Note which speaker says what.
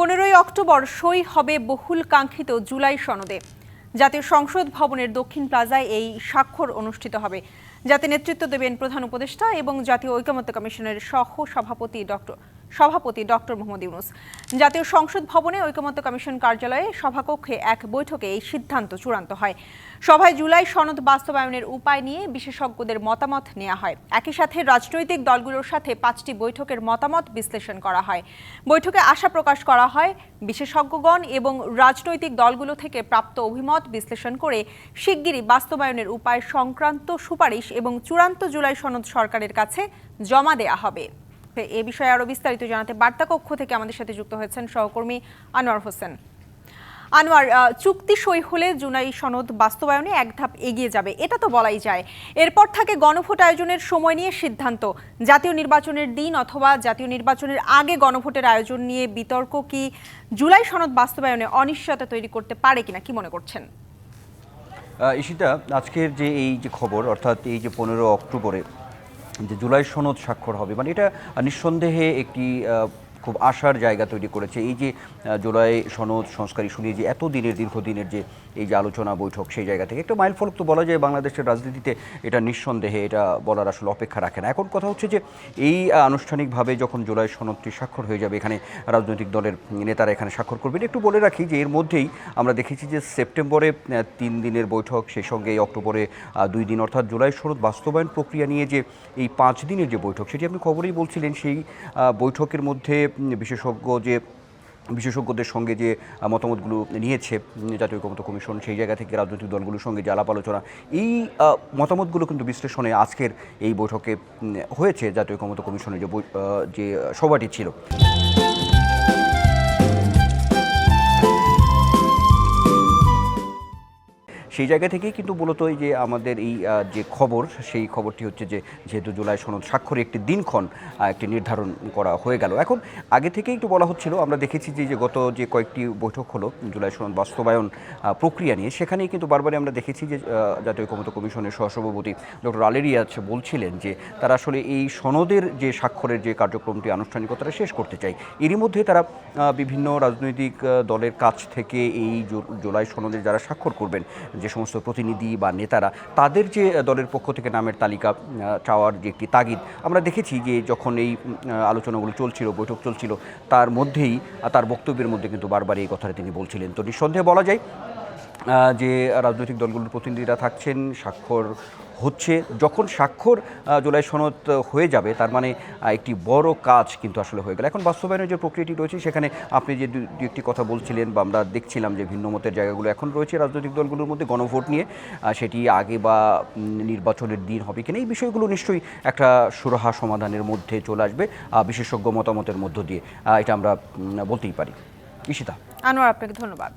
Speaker 1: পনেরোই অক্টোবর সই হবে বহুল কাঙ্ক্ষিত জুলাই সনদে। জাতীয় সংসদ ভবনের দক্ষিণ প্লাজায় এই স্বাক্ষর অনুষ্ঠিত হবে। যাতে নেতৃত্ব দেবেন প্রধান উপদেষ্টা এবং জাতীয় ঐকমত্য কমিশনের সহ সভাপতি ডক্টর সভাপতি ডক্টর মোহাম্মদ ইউনুস। জাতীয় সংসদ ভবনে ঐকমত্য কমিশন কার্যালয়ে সভাকক্ষে এক বৈঠকে এই সিদ্ধান্ত চূড়ান্ত হয়। সভায় জুলাই সনদ বাস্তবায়নের উপায় নিয়ে বিশেষজ্ঞদের মতামত নেওয়া হয়। একই সাথে রাজনৈতিক দলগুলোর সাথে পাঁচটি বৈঠকের মতামত বিশ্লেষণ করা হয়। বৈঠকে আশা প্রকাশ করা হয়, বিশেষজ্ঞগণ এবং রাজনৈতিক দলগুলো থেকে প্রাপ্ত অভিমত বিশ্লেষণ করে শিগগিরই বাস্তবায়নের উপায় সংক্রান্ত সুপারিশ এবং চূড়ান্ত জুলাই সনদ সরকারের কাছে জমা দেয়া হবে। এ বিষয়ে আরও বিস্তারিত জানাতে বার্তা কক্ষ থেকে আমাদের সাথে যুক্ত হয়েছেন সহকর্মী আনোয়ার হোসেন। আনোয়ার চুক্তি সই হলে জুলাই সনদ বাস্তবায়নে এক ধাপ এগিয়ে যাবে, এটা তো বলাই যায়। এরপর থাকে গণভোট আয়োজনের সময় নিয়ে সিদ্ধান্ত। জাতীয় নির্বাচনের দিন অথবা জাতীয় নির্বাচনের আগে গণভোটের আয়োজন নিয়ে বিতর্ক কি জুলাই সনদ বাস্তবায়নে অনিশ্চয়তা তৈরি করতে পারে কিনা, কি মনে করছেন?
Speaker 2: ঈশিতা, আজকের যে এই যে খবর, অর্থাৎ এই যে পনেরো অক্টোবরে যে জুলাই সনদ স্বাক্ষর হবে। মানে এটা নিঃসন্দেহে একটি খুব আশার জায়গা তৈরি করেছে। এই যে জুলাই সনদ সংস্কার ইস্যু নিয়ে যে এত দিনের, দীর্ঘদিনের যে, এই যে আলোচনা বৈঠক সেই জায়গা থেকে একটা মাইলফলক তো বলা যায় বাংলাদেশের রাজনীতিতে এটা নিঃসন্দেহে এটা বলার আসলে অপেক্ষা রাখে না। এখন কথা হচ্ছে যে, এই আনুষ্ঠানিকভাবে যখন জুলাই সনদটি স্বাক্ষর হয়ে যাবে, এখানে রাজনৈতিক দলের নেতারা এখানে স্বাক্ষর করবেন, একটু বলে রাখি যে, এর মধ্যেই আমরা দেখেছি যে, সেপ্টেম্বরে তিন দিনের বৈঠক, সেই সঙ্গে অক্টোবরে দুই দিন, অর্থাৎ জুলাই সনদ বাস্তবায়ন প্রক্রিয়া নিয়ে যে, এই পাঁচ দিনের যে বৈঠক, সেটি আপনি খবরেই বলছিলেন, সেই বৈঠকের মধ্যে বিশেষজ্ঞ যে, বিশেষজ্ঞদের সঙ্গে যে মতামতগুলো নিয়েছে জাতীয় ঐক্যমত কমিশন, সেই জায়গা থেকে রাজনৈতিক দলগুলোর সঙ্গে যে আলাপ আলোচনা এই মতামতগুলো কিন্তু বিশ্লেষণে আজকের এই বৈঠকে হয়েছে জাতীয় ঐক্যমত কমিশনের যে যে সভাটি ছিল। সেই জায়গা থেকেই কিন্তু মূলত এই যে আমাদের এই যে খবর, সেই খবরটি হচ্ছে যে যেহেতু জুলাই সনদ স্বাক্ষরে একটি দিনক্ষণ একটি নির্ধারণ করা হয়ে গেল। এখন আগে থেকেই একটু বলা হচ্ছিল, আমরা দেখেছি যে গত যে কয়েকটি বৈঠক হলো জুলাই সনদ বাস্তবায়ন প্রক্রিয়া নিয়ে, সেখানেই কিন্তু বারবারই আমরা দেখেছি যে জাতীয় ঐকমত্য কমিশনের সহসভাপতি ডক্টর আলেরিয়াজ বলছিলেন যে, তারা আসলে এই সনদের যে স্বাক্ষরের যে কার্যক্রমটি, আনুষ্ঠানিকতাটা শেষ করতে চাই এরই মধ্যে তারা বিভিন্ন রাজনৈতিক দলের কাছ থেকে এই জুলাই সনদের যারা স্বাক্ষর করবেন, যে সমস্ত প্রতিনিধি বা নেতারা, তাদের যে দলের পক্ষ থেকে নামের তালিকা চাওয়ার যে একটি তাগিদ, আমরা দেখেছি যে যখন এই আলোচনাগুলো চলছিল, বৈঠক চলছিল, তার মধ্যেই তার বক্তব্যের মধ্যে কিন্তু বারবার এই কথাটা তিনি বলছিলেন। তো নিঃসন্দেহে বলা যায় যে রাজনৈতিক দলগুলোর প্রতিনিধিরা থাকছেন, স্বাক্ষর হচ্ছে। যখন স্বাক্ষর জুলাই সনদ হয়ে যাবে, তার মানে একটি বড় কাজ কিন্তু আসলে হয়ে গেল। এখন বাস্তবায়নের যে প্রক্রিয়াটি রয়েছে, সেখানে আপনি যে দু একটি কথা বলছিলেন বা আমরা দেখছিলাম যে ভিন্ন মতের জায়গাগুলো এখন রয়েছে রাজনৈতিক দলগুলোর মধ্যে, গণভোট নিয়ে সেটি আগে বা নির্বাচনের দিন হবে কিনা, এই বিষয়গুলো নিশ্চয়ই একটা সুরাহা সমাধানের মধ্যে চলে আসবে বিশেষজ্ঞ মতামতের মধ্য দিয়ে। এটা আমরা বলতেই পারি। ঈশিতা।
Speaker 1: আনোয়ার, আপনাকে ধন্যবাদ।